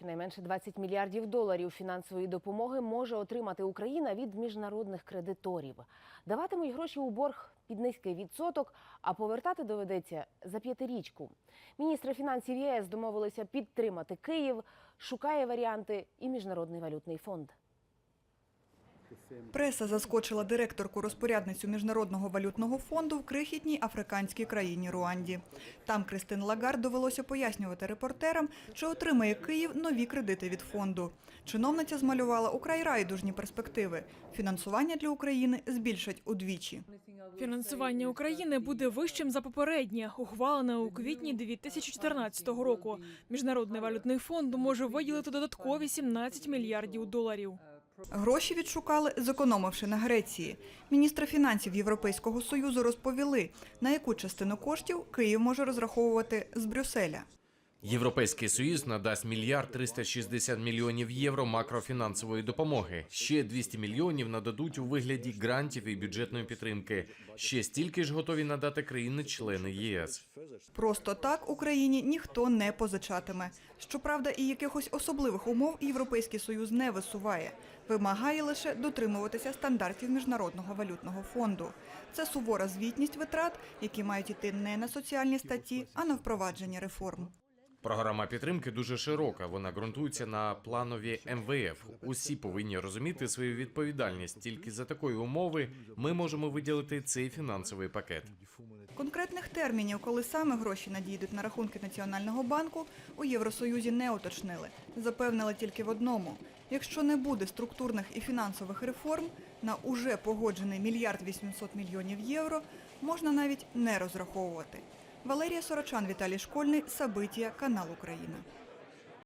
Щонайменше 20 мільярдів доларів фінансової допомоги може отримати Україна від міжнародних кредиторів. Даватимуть гроші у борг під низький відсоток, а повертати доведеться за п'ятирічку. Міністри фінансів ЄС домовилися підтримати Київ. Шукає варіанти і міжнародний валютний фонд. Преса заскочила директорку розпорядницю Міжнародного валютного фонду в крихітній африканській країні Руанді. Там Кристин Лагард довелося пояснювати репортерам, чи отримає Київ нові кредити від фонду. Чиновниця змалювала украй райдужні перспективи. Фінансування для України збільшать удвічі. Фінансування України буде вищим за попереднє, ухвалене у квітні 2014 року. Міжнародний валютний фонд може виділити додаткові 17 мільярдів доларів. Гроші відшукали, зекономивши на Греції. Міністри фінансів Європейського союзу розповіли, на яку частину коштів Київ може розраховувати з Брюсселя. Європейський союз надасть мільярд 360 мільйонів євро макрофінансової допомоги. Ще 200 мільйонів нададуть у вигляді грантів і бюджетної підтримки. Ще стільки ж готові надати країни-члени ЄС. Просто так Україні ніхто не позичатиме. Щоправда, і якихось особливих умов Європейський Союз не висуває. Вимагає лише дотримуватися стандартів Міжнародного валютного фонду. Це сувора звітність витрат, які мають йти не на соціальні статті, а на впровадження реформ. Програма підтримки дуже широка. Вона ґрунтується на планові МВФ. Усі повинні розуміти свою відповідальність. Тільки за такої умови ми можемо виділити цей фінансовий пакет. Конкретних термінів, коли саме гроші надійдуть на рахунки Національного банку, у Євросоюзі не уточнили. Запевнили тільки в одному. Якщо не буде структурних і фінансових реформ, на уже погоджений мільярд 800 мільйонів євро можна навіть не розраховувати. Валерія Сорочан, Віталій Школьний, Сабитія, канал Україна.